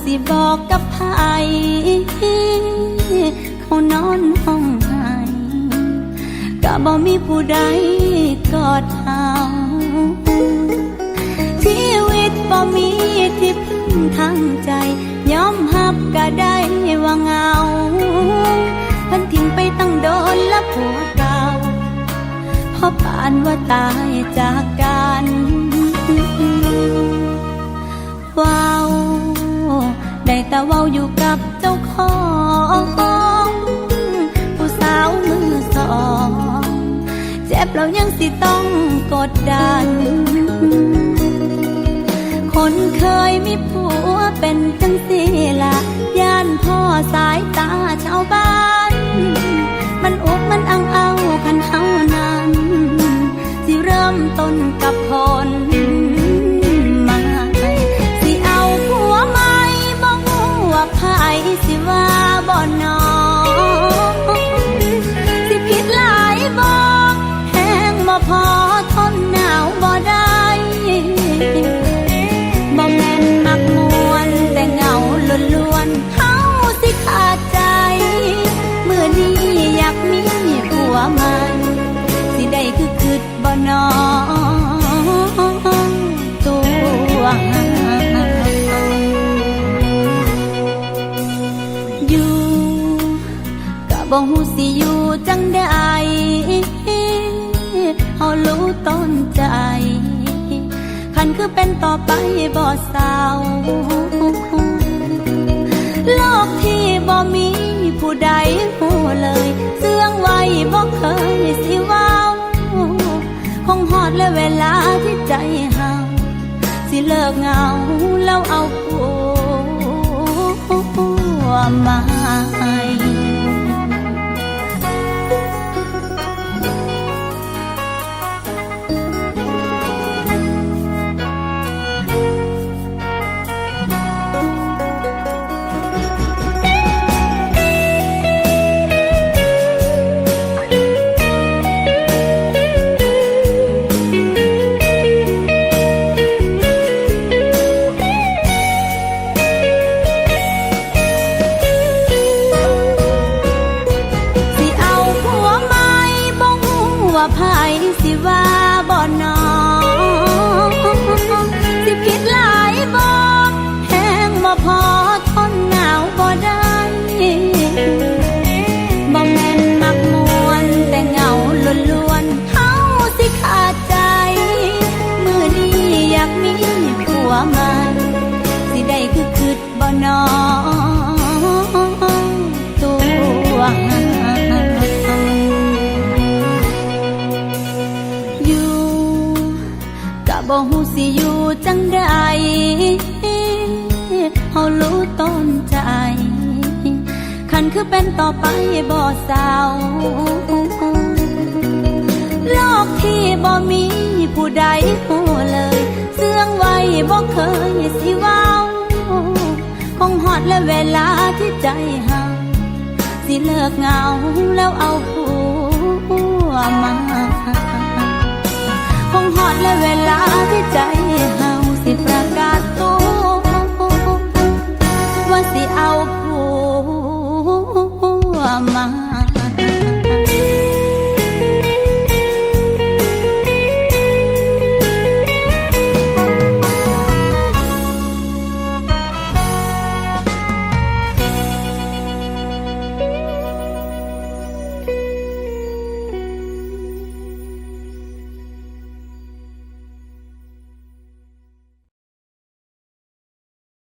บ่หูสิบอกกับไผเขานอนห้องไห้ก็บ่มีผู้ใดกอดเฮาชีวิตบ่มีที่พึ่งทางใจยอมหับก็ได้ว่าเงาพันทิ้งไปตั้งโดนและผัวเก่าพราะปานว่าตายจากกันว้า แต่เว้าอยู่กับเจ้าของผู้สาวมือสองเจ็บเรายังสิต้องกดดัน คนเคยมีผัวเป็นจังสีละย่านพ่อสายตา บ่ฮู้สิอยู่จังใดเฮารู้ต้นใจคันคือเป็นต่อไปบ่เศร้าโลกที่บ่มีผู้ใดหูเลยเสื่องไว้บ่เคยสิเว้าคงหอดและเวลาที่ใจเฮาสิเลิกเหงาแล้วเอาผัวมา ว่าไผสิว่าบ่นอสิผิดหลายบ่แห้งบ่พอทนหนาวบ่ได้บ่แม่นมักมวนแต่เหงาล้วนๆเฮาสิขาดใจ มื้อนี้อยากมีผัวใหม่สิได้คือคิดบ่นอ จังใดเฮารู้ต้นใจ คันคือเป็นต่อไปบ่เศร้าโลกที่บ่มีผู้ใดหูเลย เสื่องไว้บ่เคยสิเว้า คงหอดและเวลาที่ใจเฮาสิเลิกเหงาแล้วเอาผัวมา คงหอดและเวลา 妈